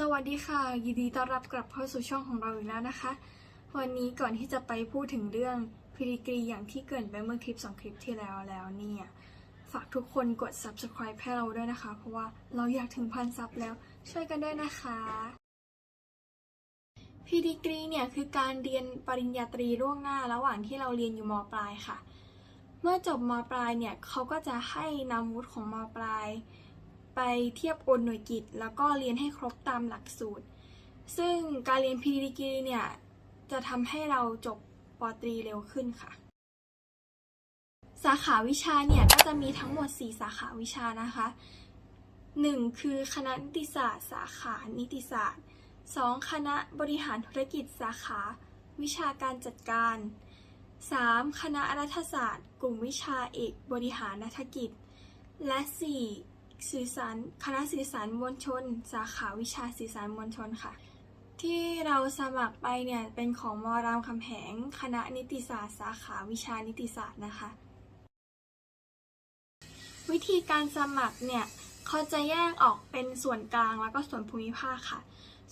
สวัสดีค่ะ ยินดีต้อนรับกลับเข้าสู่ช่องของเราอีกแล้วนะคะ วันนี้ก่อนที่จะไปพูดถึงเรื่องพิริกรีอย่างที่เกินไปเมื่อคลิปสองคลิปที่แล้วแล้วเนี่ย ฝากทุกคนกด subscribe ให้เราด้วยนะคะ เพราะว่าเราอยากถึงพันซับแล้วช่วยกันด้วยนะคะพิริกรีเนี่ยคือการเรียนปริญญาตรีล่วงหน้าระหว่างที่เราเรียนอยู่มปลายค่ะ เมื่อจบมปลายเนี่ยเขาก็จะให้นำวุฒิของมปลาย ไปเทียบโอนหน่วยกิตแล้วก็เรียนให้ครบตามหลักสูตร ซึ่งการเรียนพีดีกีเนี่ยจะทำให้เราจบปตรีเร็วขึ้นค่ะ สาขาวิชาเนี่ยก็จะมีทั้งหมด 4 สาขาวิชานะคะ 1. คือคณะนิติศาสตร์สาขานิติศาสตร์ 2. คณะบริหารธุรกิจสาขา วิชาการจัดการ 3. คณะรัฐศาสตร์ กลุ่มวิชาเอกบริหารนัฐกิจ และ 4. สื่อสารคณะสื่อสารมวลชน สาขาวิชาสื่อสารมวลชนค่ะ ที่เราสมัครไปเนี่ยเป็นของมรามคำแหง คณะนิติศาสตร์ สาขาวิชานิติศาสตร์นะคะ วิธีการสมัครเนี่ยเขาจะแยกออกเป็นส่วนกลางแล้วก็ส่วนภูมิภาคค่ะ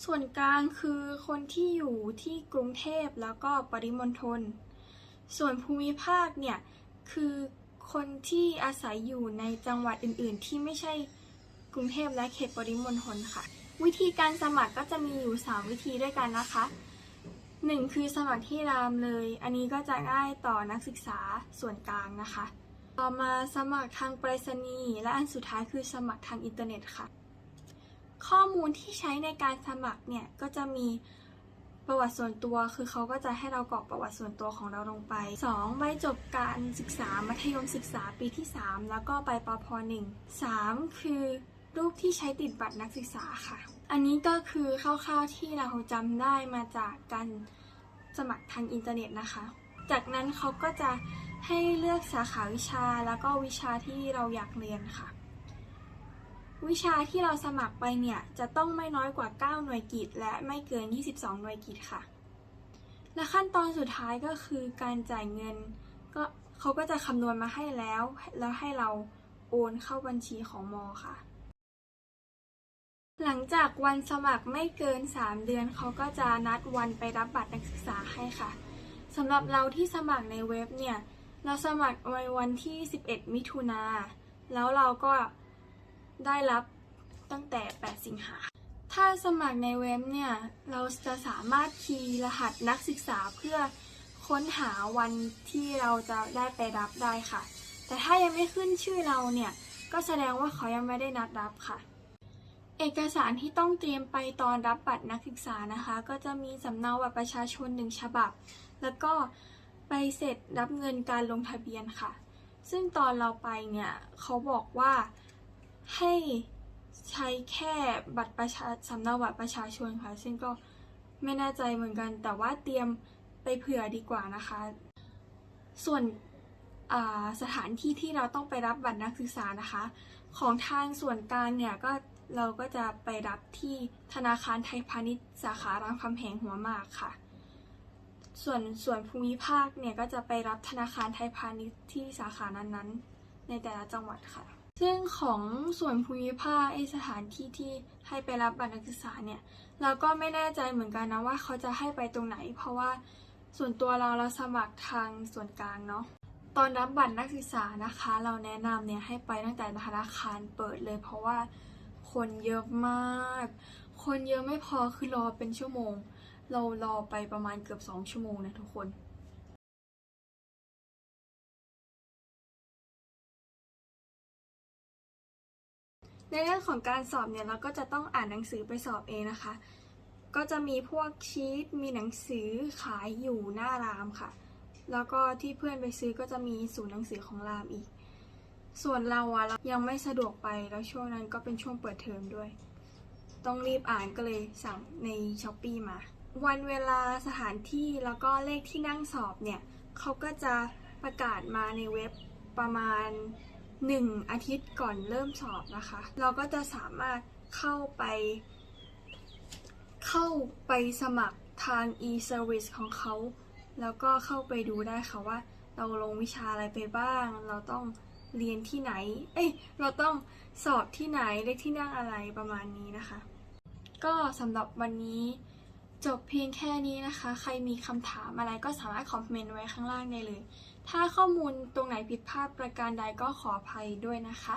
ส่วนกลางคือคนที่อยู่ที่กรุงเทพแล้วก็ปริมณฑลส่วนภูมิภาคเนี่ยคือ คนที่อาศัยอยู่ในจังหวัดอื่น ๆ ที่ไม่ใช่กรุงเทพและเขตปริมณฑลค่ะ วิธีการสมัครก็จะมีอยู่ 3 วิธีด้วยกันนะคะ 1 คือสมัครที่รามเลย อันนี้ก็จะง่ายต่อนักศึกษาส่วนกลางนะคะ ต่อมาสมัครทางไปรษณีย์และอันสุดท้ายคือสมัครทางอินเทอร์เน็ตค่ะ ข้อมูลที่ใช้ในการสมัครเนี่ยก็จะมี ประวัติส่วนตัวคือเขาก็จะให้เรากรอกประวัติส่วนตัวของเราลงไป 2. ใบจบการศึกษามัธยมศึกษาปีที่ 3 แล้วก็ใบปพ1 3 คือรูปที่ใช้ติดบัตรนักศึกษาค่ะ อันนี้ก็คือคร่าวๆที่เราจำได้มาจากการสมัครทางอินเทอร์เน็ตนะคะ จากนั้นเขาก็จะให้เลือกสาขาวิชาแล้วก็วิชาที่เราอยากเรียนค่ะ วิชาที่เราสมัครไปเนี่ย จะต้องไม่น้อยกว่า 9 หน่วยกิตและไม่เกิน 22 หน่วยกิตค่ะ และขั้นตอนสุดท้ายก็คือการจ่ายเงิน ก็เขาก็จะคำนวณมาให้แล้ว แล้วให้เราโอนเข้าบัญชีของมอค่ะ หลังจากวันสมัครไม่เกิน 3 เดือนเขาก็จะนัดวันไปรับบัตรนักศึกษาให้ค่ะสำหรับเราที่สมัครในเว็บเนี่ย เราสมัครในวันที่ 11 มิถุนาแล้วเราก็ ได้รับตั้งแต่ 8 สิงหา ถ้าสมัครในเว็บเนี่ย เราจะสามารถคีย์รหัสนักศึกษาเพื่อค้นหาวันที่เราจะได้ไปรับได้ค่ะ แต่ถ้ายังไม่ขึ้นชื่อเราเนี่ย ก็แสดงว่าเขายังไม่ได้นัดรับค่ะ เอกสารที่ต้องเตรียมไปตอนรับบัตรนักศึกษานะคะ ก็จะมีสำเนาบัตรประชาชนหนึ่งฉบับ แล้วก็ไปเสร็จรับเงินการลงทะเบียนค่ะ ซึ่งตอนเราไปเนี่ยเขาบอกว่า ให้ใช้แค่บัตรประชาสำเนาบัตรประชาชนค่ะซึ่งก็ไม่แน่ใจเหมือนกัน แต่ว่าเตรียมไปเผื่อดีกว่านะคะ ส่วนสถานที่ที่เราต้องไปรับบัตรนักศึกษานะคะ ของทางส่วนกลางเนี่ยก็เราก็จะไปรับที่ธนาคารไทยพาณิชย์สาขารามคำแหงหัวหมากค่ะ ส่วนส่วนภูมิภาคเนี่ยก็จะไปรับธนาคารไทยพาณิชย์ที่สาขานั้นๆ ในแต่ละจังหวัดค่ะ ซึ่งของส่วนภูมิภาคไอสถานที่ที่ให้ไปรับบัตรนักศึกษาเนี่ยเราก็ไม่แน่ใจเหมือนกันนะว่าเขาจะให้ไปตรงไหน เพราะว่าส่วนตัวเราเราสมัครทางส่วนกลางเนาะตอนรับบัตรนักศึกษานะคะ เราแนะนำเนี่ยให้ไปตั้งแต่ธนาคารเปิดเลย เพราะว่าคนเยอะมาก คนเยอะไม่พอคือรอเป็นชั่วโมง เรารอไปประมาณเกือบสองชั่วโมงนะทุกคน ในเรื่องของการสอบเนี่ยเราก็จะต้องอ่านหนังสือไปสอบเองนะคะ ก็จะมีพวกชีตมีหนังสือขายอยู่หน้ารามค่ะ แล้วก็ที่เพื่อนไปซื้อก็จะมีศูนย์หนังสือของรามอีก ส่วนเราอะเรายังไม่สะดวกไปแล้วช่วงนั้นก็เป็นช่วงเปิดเทอมด้วย ต้องรีบอ่านก็เลยสั่งในช้อปปีมา วันเวลาสถานที่แล้วก็เลขที่นั่งสอบเนี่ยเขาก็จะประกาศมาในเว็บประมาณ 1 อาทิตย์ก่อนเริ่มสอบนะคะ เราก็จะสามารถเข้าไป เข้าไปสมัครทาง e-service ของเขา แล้วก็เข้าไปดูได้ค่ะว่า เราลงวิชาอะไรไปบ้าง เราต้องเรียนที่ไหน เอ้ย เราต้องสอบที่ไหนเลขที่นั่งอะไรประมาณนี้นะคะ ก็สำหรับวันนี้ จบเพียงแค่นี้นะคะ ใครมีคำถามอะไรก็สามารถคอมเมนต์ไว้ข้างล่างได้เลย ถ้าข้อมูลตรงไหนผิดพลาดประการใดก็ขออภัยด้วยนะคะ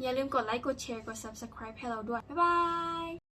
อย่าลืมกดไลค์ กดแชร์ กด subscribe ให้เราด้วย บ๊ายบาย